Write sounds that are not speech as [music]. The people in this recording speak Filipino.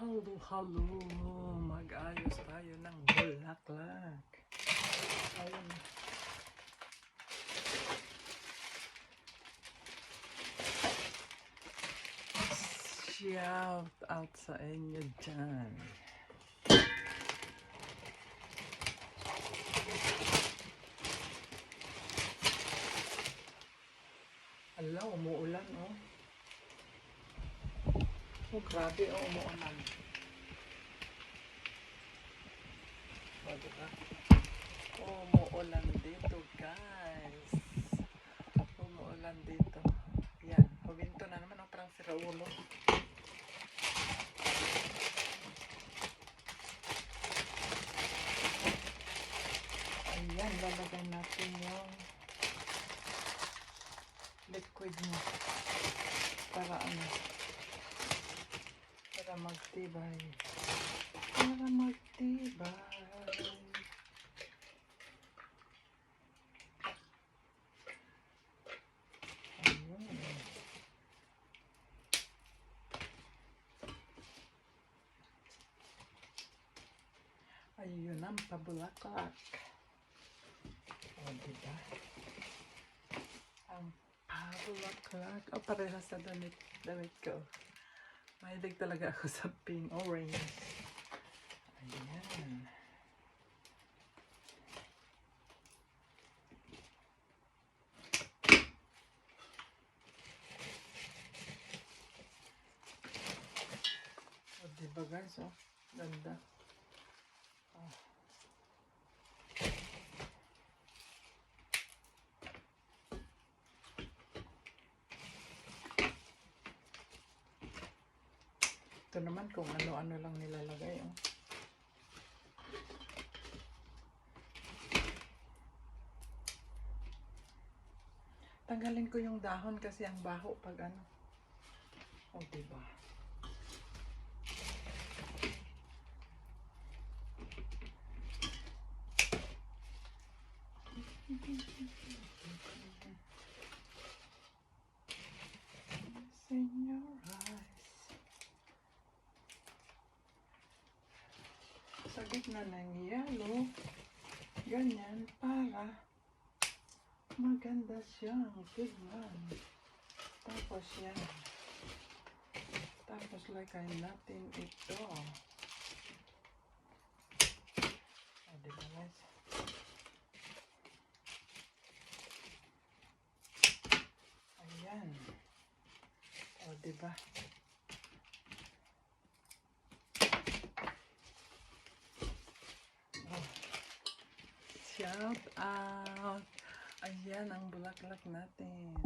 Hello, hello. Mag-ayos tayo ng bulaklak. Ayun. Shout out sa inyo dyan. Ala, umuulan oh. Oh, grabe oh, umuulan. O, diba? Oh, umuulan dito, guys. Umuulan dito. Yan, huminto na naman. Oh, parang sira ulo. Ayan, lalagay natin yung liquid mo. Para magtibay. Para magtibay. Ayun. Ang pabulaklak. O, diba? Ang pabulaklak. O, parehas sa damit, damit ko. Mahilig talaga ako sa pink orange. Ayan. O, diba guys, oh? Ganda. Oh. Ito naman kung ano-ano lang nilalagay, oh. Tanggalin ko yung dahon kasi ang baho pag ano. Oh, diba? in [laughs] Sa gitna ng yellow, ganyan para maganda siyang tignan. Tapos yan. Tapos lagay natin ito. O, diba guys? Ayan. O, diba? Oh. Shout out! Ayan ang bulaklak natin.